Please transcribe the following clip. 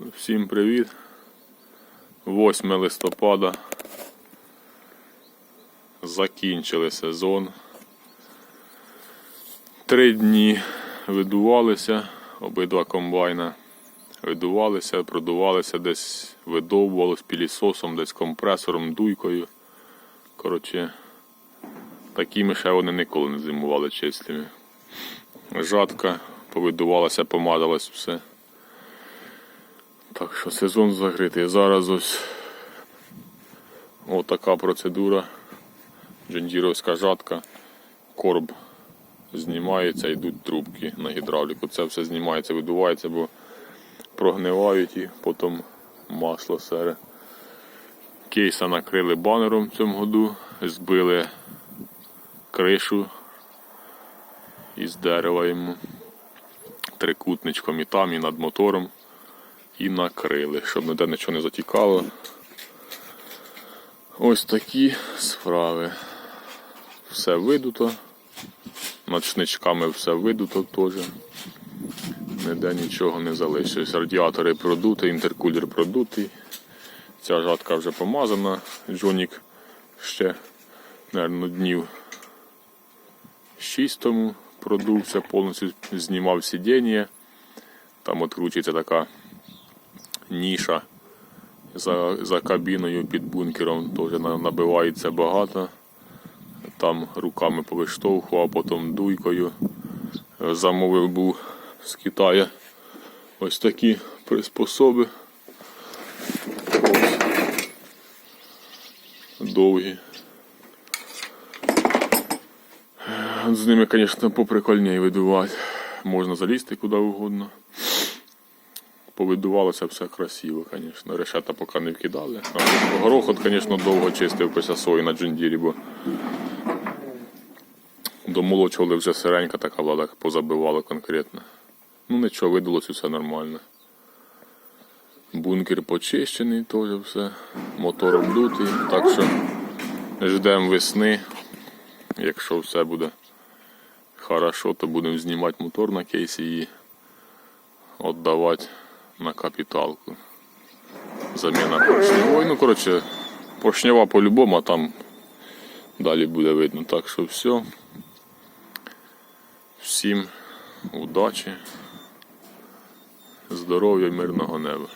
Всім привіт. 8 листопада. Закінчили сезон. Три дні видувалися, обидва комбайна. Видувалися, продувалися, десь видовбувалось пілісосом, десь компресором, дуйкою. Коротше, такими ще вони ніколи не зимували чистими. Жатка, повидувалася, помадалось все. Так що сезон закритий. Зараз ось отака процедура. Джендіровська жатка, корб знімається, йдуть трубки на гідравліку. Це все знімається, видувається, бо прогнивають і потім масло сере. Кейса накрили банером в цьому году, збили кришу із дерева йому трикутничком і там, і над мотором і накрили, щоб ніде нічого не затікало. Ось такі справи. Все видуто. Ночничками все видуто теж. Ніде нічого не залишилось. Радіатори продуті, інтеркулер продутий. Ця жатка вже помазана. Джонік ще, мабуть, днів 6 тому продувся, повністю знімав сидіння. Там відкручується така ніша за, за кабіною під бункером теж набивається багато. Там руками повиштовхував, потім дуйкою. Замовив був з Китаю ось такі приспособи. Довгі. З ними, звісно, поприкольніше видувати. Можна залізти куди угодно. Повидувалося все красиво, звісно. Решета поки не вкидали. А Горохот, звісно, довго чистив після сої на джундірі, бо домолочували вже сиренька така була, так позабивало конкретно. Ну нічого, видалося все нормально. Бункер почищений теж все. Мотор обдутий. Так що ждемо весни. Якщо все буде хорошо, то будемо знімати мотор на кейсі і віддавати на капіталку. Заміна поршневої. Ну, коротше, поршнева по-любому, а там далі буде видно. Так що все. Всім удачі, здоров'я мирного неба.